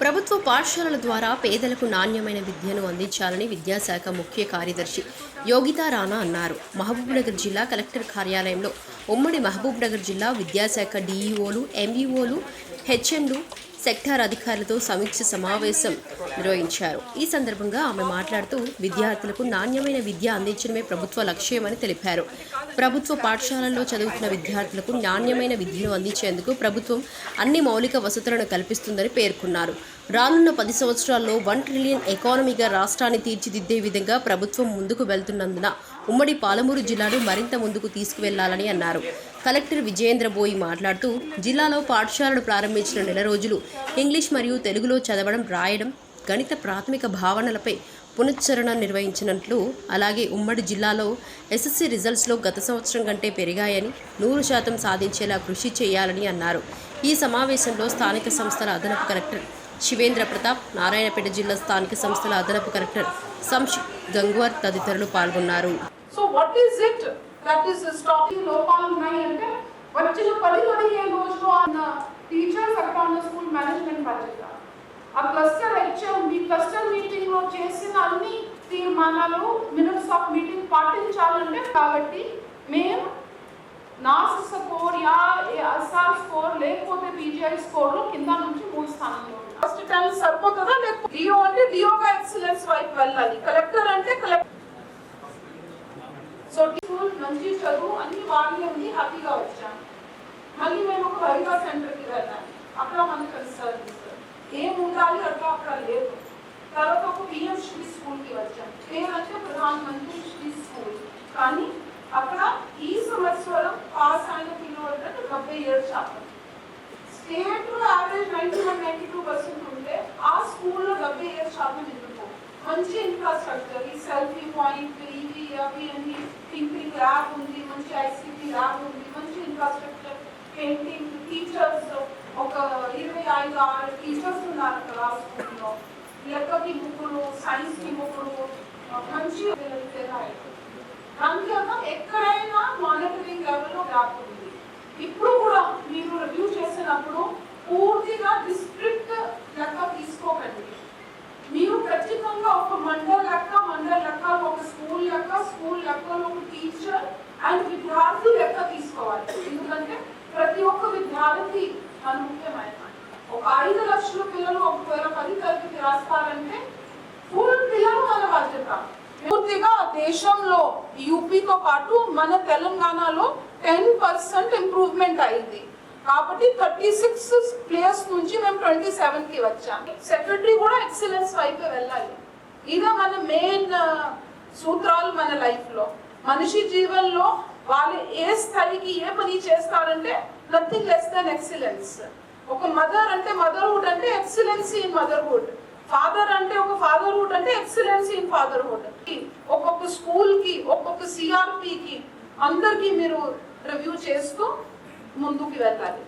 ప్రభుత్వ పాఠశాలల ద్వారా పేదలకు నాణ్యమైన విద్యను అందించాలని విద్యాశాఖ ముఖ్య కార్యదర్శి యోగితా రాణా అన్నారు. మహబూబ్నగర్ జిల్లా కలెక్టర్ కార్యాలయంలో ఉమ్మడి మహబూబ్నగర్ జిల్లా విద్యాశాఖ డీఈఓలు ఎంఈఓలు హెచ్ఎంలు సెక్టార్ అధికారులతో సమీక్ష సమావేశం నిర్వహించారు. ఈ సందర్భంగా ఆమె మాట్లాడుతూ విద్యార్థులకు నాణ్యమైన విద్య అందించడమే ప్రభుత్వ లక్ష్యమని తెలిపారు. ప్రభుత్వ పాఠశాలల్లో చదువుతున్న విద్యార్థులకు నాణ్యమైన విద్యను అందించేందుకు ప్రభుత్వం అన్ని మౌలిక వసతులను కల్పిస్తుందని పేర్కొన్నారు. రానున్న పది సంవత్సరాల్లో వన్ ట్రిలియన్ ఎకానమీగా రాష్ట్రాన్ని తీర్చిదిద్దే విధంగా ప్రభుత్వం ముందుకు వెళ్తున్నందున ఉమ్మడి పాలమూరు జిల్లాను మరింత ముందుకు తీసుకువెళ్ళాలని అన్నారు. కలెక్టర్ విజయేంద్ర బోయి మాట్లాడుతూ జిల్లాలో పాఠశాలను ప్రారంభించిన నెల రోజులు ఇంగ్లీష్ మరియు తెలుగులో చదవడం రాయడం గణిత ప్రాథమిక భావనలపై పునశ్చరణ నిర్వహించినట్లు అలాగే ఉమ్మడి జిల్లాలో ఎస్ఎస్సీ రిజల్ట్స్లో గత సంవత్సరం కంటే పెరిగాయని నూరు శాతం సాధించేలా కృషి చేయాలని అన్నారు. ఈ సమావేశంలో స్థానిక సంస్థల అదనపు కలెక్టర్ శివేంద్ర ప్రతాప్ నారాయణపేట జిల్లా స్థానిక సంస్థల అదనపు కలెక్టర్ సంష్ గంగ్వార్ తదితరులు పాల్గొన్నారు. So what is it that is stopping లోపాలు ఉన్నాయి అంటే వచ్చిన పది పదిహేను రోజులు అన్న టీచర్స్ అక్కడ స్కూల్ మేనేజ్మెంట్ బడ్జెట్ ఆ క్లస్టర్ హెచ్ఎం మీ క్లస్టర్ మీటింగ్లో చేసిన అన్ని తీర్మానాలు మినిట్స్ ఆఫ్ మీటింగ్ పాటించాలంటే కాబట్టి మేము నాస్ స్కోర్ యా ఎస్ఆర్ స్కోర్ లేకపోతే పీజీఐ స్కోర్లు కింద నుంచి మూడు స్థానంలో ఉన్నారు హాస్పిటల్ సరిపోతుందా లేకపోతే డిఓ అంటే డిఓగా ఎక్సలెన్స్ వైపు వెళ్ళాలి. కలెక్టర్ అంటే కలెక్టర్ సో స్కూల్ మంచి చదువు అన్ని బాగానే ఉంది హ్యాపీగా వచ్చాం. మళ్ళీ మేము ఒక హరిగా సెంటర్కి వెళ్ళాం అక్కడ మనకు కలిసారు ఏం ఉండాలి అక్కడ అక్కడ లేదు. తర్వాత ఒక పిఎం శ్రీ స్కూల్కి వచ్చాం. పేరంటే ప్రధాన మంత్రి శ్రీ స్కూల్. కానీ అక్కడ ఈ సంవత్సరం పాస్ అయిన పిల్లలు డెబ్బై ఏడు శాతం స్టేట్లో average ninety one ninety two percent ఉంటే ఆ స్కూల్లో డెబ్బై ఇయర్స్ శాతం ఎందుకు మంచి ఇన్ఫ్రాస్ట్రక్చర్ ఈ సెల్ఫీ పాయింట్ ఇవి అవి అన్ని థింకింగ్ ల్యాబ్ ఉంది మంచి ఐసీటీ ల్యాబ్ ఉంది మంచి ఇన్ఫ్రాస్ట్రక్చర్ పెయింటింగ్ టీచర్స్ ఒక ఇరవై ఐదు ఆరు టీచర్స్ ఉన్నారు అక్కడ ఆ స్కూల్లో. లెక్కకి బుక్కులు సైన్స్కి బుక్కులు మంచి అంతేగా ఎక్కడైనా మానిటరింగ్ లెవెల్లో గ్యాప్ ఉంది. ఇప్పుడు కూడా మీరు రివ్యూ చేసినప్పుడు పూర్తిగా డిస్ట్రిక్ట్ లెక్క తీసుకోకండి. మీరు ఖచ్చితంగా ఒక మండల్ లెక్క మండల్ లెక్క ఒక స్కూల్ లెక్క స్కూల్ లెక్కలో ఒక టీచర్ అండ్ విద్యార్థి లెక్క తీసుకోవాలి. ఎందుకంటే ప్రతి ఒక్క విద్యార్థి మన ముఖ్యమైన ఒక ఐదు లక్షల పిల్లలు ఒకవేళ పది తరగతి రాస్తారంటే ఫుల్ పిల్లలు మన బాధ్యత. పూర్తిగా దేశంలో యూపీతో పాటు మన తెలంగాణలో టెన్ పర్సెంట్ ఇంప్రూవ్మెంట్ అయింది. కాబట్టి థర్టీ సిక్స్ ప్లేయర్స్ నుంచి మేము ట్వంటీ సెవెన్కి వచ్చాం సెక్రటరీ కూడా ఎక్సలెన్స్ వైపు వెళ్ళాలి. ఇదే మన మెయిన్ సూత్రాలు మన లైఫ్లో. మనిషి జీవనంలో వాళ్ళు ఏ స్థాయికి ఏ పని చేస్తారంటే నథింగ్ లెస్ దెన్ ఎక్సలెన్స్ ఒక మదర్ అంటే మదర్హుడ్ అంటే ఎక్సలెన్స్ ఇన్ మదర్హుడ్ ఫాదర్ అంటే ఒక ఫాదర్హుడ్ అంటే ఎక్సలెన్స్ ఇన్ ఫాదర్హుడ్ ఒక్కొక్క స్కూల్కి ఒక్కొక్క సిఆర్పి కి అందరికి మీరు రివ్యూ చేస్తూ ముందుకు వెళ్ళాలి